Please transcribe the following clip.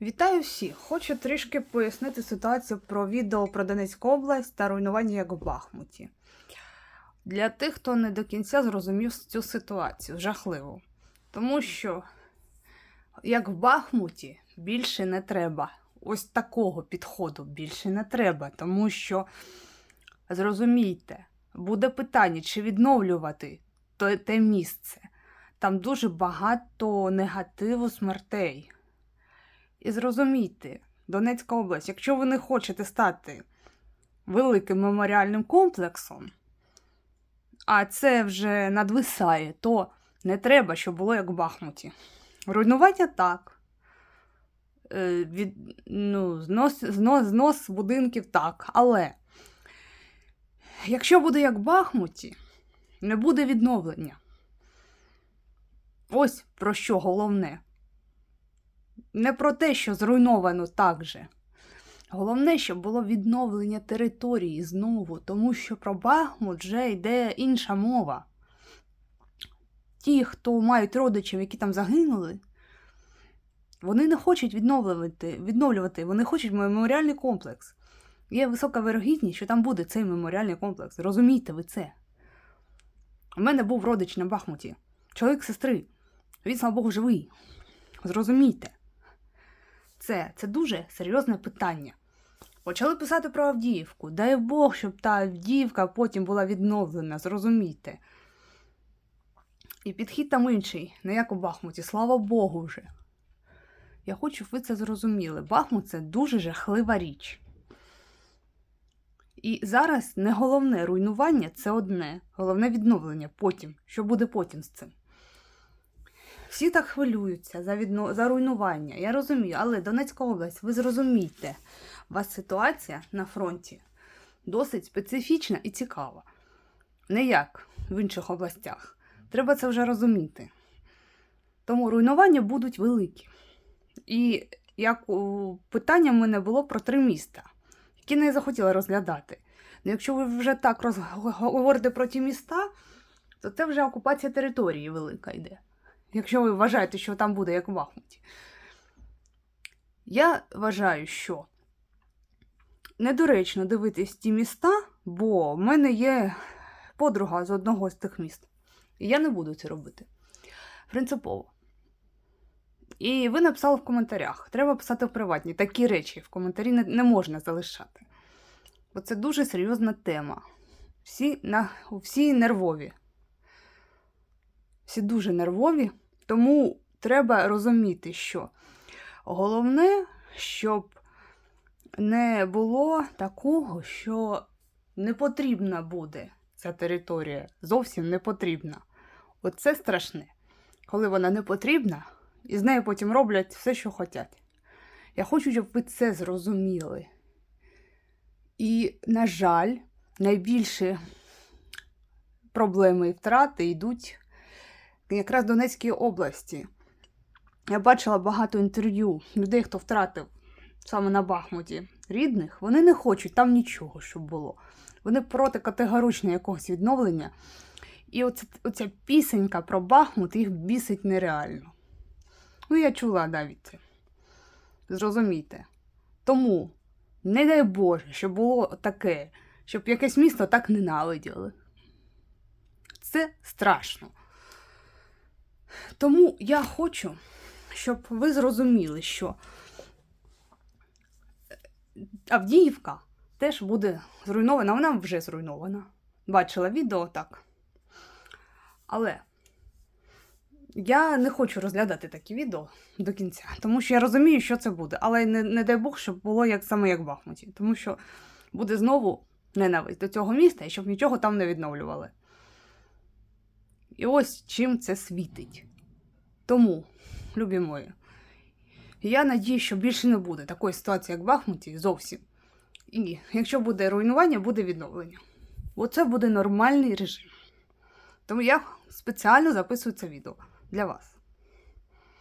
Вітаю всіх! Хочу трішки пояснити ситуацію про відео про Донецьку область та руйнування як в Бахмуті. Для тих, хто не до кінця зрозумів цю ситуацію, жахливу. Тому що, як в Бахмуті, більше не треба. Ось такого підходу більше не треба. Тому що, зрозумійте, буде питання, чи відновлювати те, те місце. Там дуже багато негативу смертей. І зрозумійте, Донецька область, якщо ви не хочете стати великим меморіальним комплексом, а це вже надвисає, то не треба, щоб було як в Бахмуті. Руйнування так. Е, Від, ну, знос, знос, знос будинків так. Але якщо буде як в Бахмуті, не буде відновлення. Ось про що головне. Не про те, що зруйновано так же. Головне, щоб було відновлення території знову, тому що про Бахмут вже йде інша мова. Ті, хто мають родичів, які там загинули, вони не хочуть відновлювати, відновлювати, вони хочуть меморіальний комплекс. Є висока вирогідність, що там буде цей меморіальний комплекс. Розумієте ви це? У мене був родич на Бахмуті, чоловік сестри. Він, слава Богу, живий. Зрозумійте. Це, це дуже серйозне питання. Почали писати про Авдіївку. Дай Бог, щоб та Авдіївка потім була відновлена, зрозумійте. І підхід там інший, не як у Бахмуті, слава Богу вже. Я хочу, щоб ви це зрозуміли. Бахмут це дуже жахлива річ. І зараз не головне руйнування це одне, головне відновлення потім. Що буде потім з цим? Всі так хвилюються за, відно... за руйнування. Я розумію, але Донецька область, ви зрозумійте, у вас ситуація на фронті досить специфічна і цікава. Не як в інших областях. Треба це вже розуміти. Тому руйнування будуть великі. І як питання в мене було про три міста, які не захотіла розглядати. Ну, якщо ви вже так роз... говорите про ті міста, то це вже окупація території велика йде якщо ви вважаєте, що там буде як в Бахмуті. Я вважаю, що недоречно дивитись ті міста, бо в мене є подруга з одного з тих міст. І я не буду це робити. Принципово. І ви написали в коментарях. Треба писати в приватні. Такі речі в коментарі не, не можна залишати. Бо це дуже серйозна тема. Всі, на, всі нервові. Всі дуже нервові. Тому треба розуміти, що головне, щоб не було такого, що не потрібна буде ця територія. Зовсім не потрібна. Оце страшне, коли вона не потрібна, і з нею потім роблять все, що хочуть. Я хочу, щоб ви це зрозуміли. І, на жаль, найбільші проблеми і втрати йдуть якраз Донецькій області. Я бачила багато інтерв'ю людей, хто втратив саме на Бахмуті рідних. Вони не хочуть там нічого, щоб було. Вони проти категорично якогось відновлення. І оця, оця пісенька про Бахмут їх бісить нереально. Ну, я чула навіть. Зрозумійте. Тому, не дай Боже, щоб було таке, щоб якесь місто так ненавиділи. Це страшно. Тому я хочу, щоб ви зрозуміли, що Авдіївка теж буде зруйнована, вона вже зруйнована. Бачила відео так. Але я не хочу розглядати такі відео до кінця, тому що я розумію, що це буде. Але не, не дай Бог, щоб було як саме як в Бахмуті. Тому що буде знову ненависть до цього міста і щоб нічого там не відновлювали. І ось чим це світить. Тому, любі мої, я надію, що більше не буде такої ситуації, як в Бахмуті, зовсім. І якщо буде руйнування, буде відновлення. Бо це буде нормальний режим. Тому я спеціально записую це відео для вас.